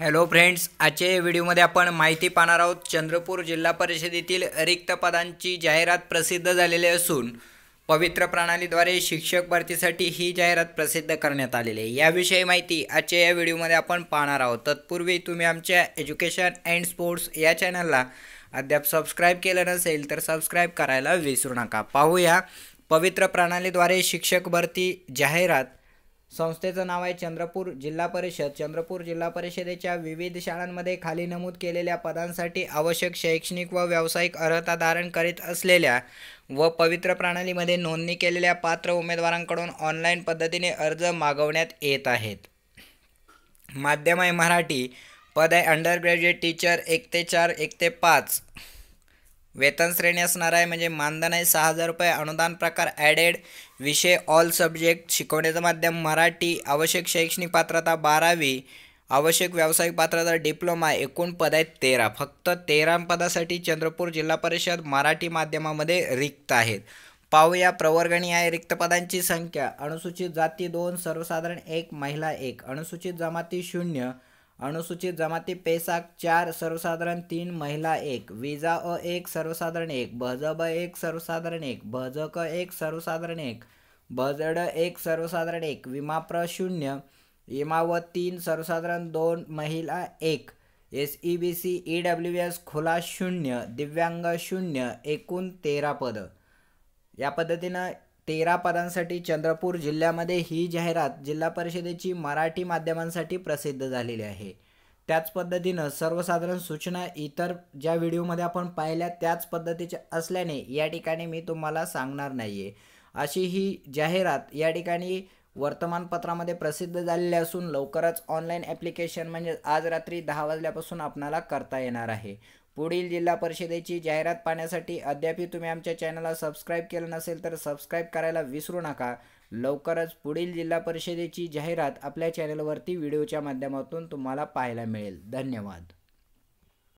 Hello friends आजच्या या व्हिडिओमध्ये आपण माहिती पाहणार आहोत चंद्रपूर जिल्हा परिषदेतील रिक्त पदांची जाहिरात प्रसिद्ध झालेली असून पवित्र प्रणालीद्वारे शिक्षक भरतीसाठी ही जाहिरात प्रसिद्ध करण्यात आलेली आहे. याविषयी माहिती आजच्या या व्हिडिओमध्ये आपण पाहणार आहोत. तत्पूर्वी तुम्ही आमच्या एज्युकेशन अँड स्पोर्ट्स या चॅनलला अद्याप सबस्क्राईब केलं नसेल तर सबस्क्राईब करायला विसरू नका. पाहूया पवित्र प्रणालीद्वारे शिक्षक भरती जाहिरात संस्थेचं नाव आहे चंद्रपूर जिल्हा परिषद. चंद्रपूर जिल्हा परिषदेच्या विविध शाळांमध्ये खाली नमूद केलेल्या पदांसाठी आवश्यक शैक्षणिक व व्यावसायिक अर्हता धारण करीत असलेल्या व पवित्र प्रणालीमध्ये नोंदणी केलेल्या पात्र उमेदवारांकडून ऑनलाईन पद्धतीने अर्ज मागवण्यात येत आहेत. माध्यम आहे मराठी. पद आहे अंडर ग्रॅज्युएट टीचर एक ते चार एक ते पाच. वेतन श्रेणी असणार आहे म्हणजे मानधन आहे सहा हजार रुपये. अनुदान प्रकार ॲडेड विषय ऑल सब्जेक्ट शिकवण्याचं माध्यम मराठी. आवश्यक शैक्षणिक पात्रता बारावी. आवश्यक व्यावसायिक पात्रता डिप्लोमा एकूण पद आहेत तेरा. फक्त तेरा पदासाठी चंद्रपूर जिल्हा परिषद मराठी माध्यमामध्ये रिक्त आहेत. पाहूया प्रवर्गणी आहे रिक्त पदांची संख्या. अनुसूचित जाती दोन सर्वसाधारण एक महिला एक. अनुसूचित जमाती शून्य. अनुसूचित जमाती पेसाक चार सर्वसाधारण तीन महिला एक. विजा अ एक सर्वसाधारण एक. ब एक सर्वसाधारण एक. क एक सर्वसाधारण एक. भजड एक सर्वसाधारण एक. विमाप्र शून्य. इमाव तीन सर्वसाधारण दोन महिला एक. S E B C E W S खुला शून्य. दिव्यांग शून्य. एकूण तेरा पद. या पद्धतीनं तेरा पदांसाठी चंद्रपूर जिल्ह्यामध्ये ही जाहिरात जिल्हा परिषदेची मराठी माध्यमांसाठी प्रसिद्ध झालेली आहे. त्याच पद्धतीनं सर्वसाधारण सूचना इतर ज्या व्हिडिओमध्ये आपण पाहिल्या त्याच पद्धतीच्या असल्याने या ठिकाणी मी तुम्हाला सांगणार नाही आहे अशी ही जाहिरात या ठिकाणी वर्तमानपत्रामध्ये प्रसिद्ध झालेली असून लवकरच ऑनलाईन ॲप्लिकेशन म्हणजे आज रात्री दहा वाजल्यापासून आपणाला करता येणार आहे. पुढील जिल्हा परिषदेची जाहिरात पाहण्यासाठी अद्याप तुम्ही आमच्या चॅनलला सबस्क्राईब केलं नसेल तर सबस्क्राईब करायला विसरू नका. लवकरच पुढील जिल्हा परिषदेची जाहिरात आपल्या चॅनलवरती व्हिडिओच्या माध्यमातून तुम्हाला पाहायला मिळेल. धन्यवाद.